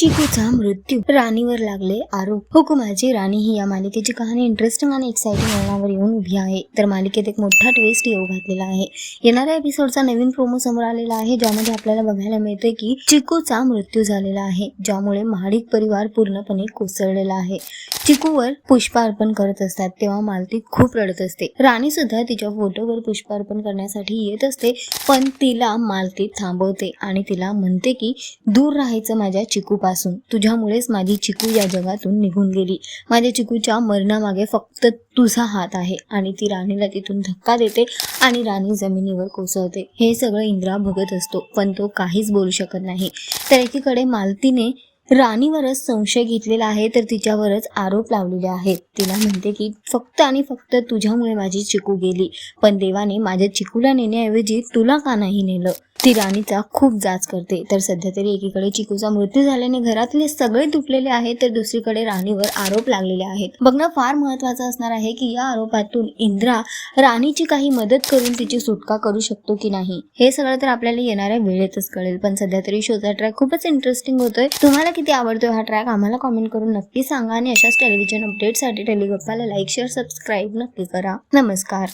चिकूचा मृत्यू. राणीवर लागले आरोप. हो हुकुमाची राणी ही या मालिकेची कहाणी इंटरेस्टिंग आणि एक्साइटिंग वळणावर येऊन उभी आहे. तर मालिकेत एक मोठा ट्विस्ट येऊ घातलेला आहे. येणाऱ्या एपिसोडचा नवीन प्रोमो समोर आलेला आहे ज्यामध्ये आपल्याला बघायला मिळते की चिकूचा मृत्यू झालेला आहे ज्यामुळे महाडिक परिवार पूर्णपणे कोसळलेला आहे. चिकूवर पुष्पार्पण करत असतात तेव्हा मालती खूप रडत असते. राणी सुद्धा तिच्या फोटोवर पुष्पार्पण करण्यासाठी येत असते पण तिला मालती थांबवते आणि तिला म्हणते की दूर राहायचं माझ्या चिकूपासून तुझ्यामुळेच माझी चिकू या जगातून निघून गेली. माझ्या चिकूच्या मरणामागे फक्त तुझा हात आहे आणि ती राणीला तिथून धक्का देते आणि राणी जमिनीवर कोसळते. हे सगळं इंद्रा बघत असतो पण तो काहीच बोलू शकत नाही. तर एकीकडे मालतीने राणीवरच संशय घेतलेला आहे तर तिच्यावरच आरोप लावलेले आहेत. तिला म्हणते की फक्त आणि फक्त तुझ्यामुळे माझी चिकू गेली पण देवाने माझ्या चिकूला नेण्याऐवजी तुला का नाही नेलं? ती राणीचा खूप जाच करते. तर सध्या तरी एकीकडे चिकूचा मृत्यू झाल्याने घरातले सगळे तुटलेले आहेत तर दुसरीकडे राणीवर आरोप लागलेले आहेत. बघणं फार महत्वाचं असणार आहे की या आरोपातून इंद्रा राणीची काही मदत करून तिची सुटका करू शकतो की नाही हे सगळं तर आपल्याला येणाऱ्या वेळेतच कळेल. पण सध्या तरी शोचा ट्रॅक खूपच इंटरेस्टिंग होतोय. तुम्हाला किती आवडतोय हा ट्रॅक आम्हाला कॉमेंट करून नक्की सांगा आणि अशाच टेलिव्हिजन अपडेटसाठी टेलिगप्पाला लाईक शेअर सबस्क्राईब नक्की करा. नमस्कार.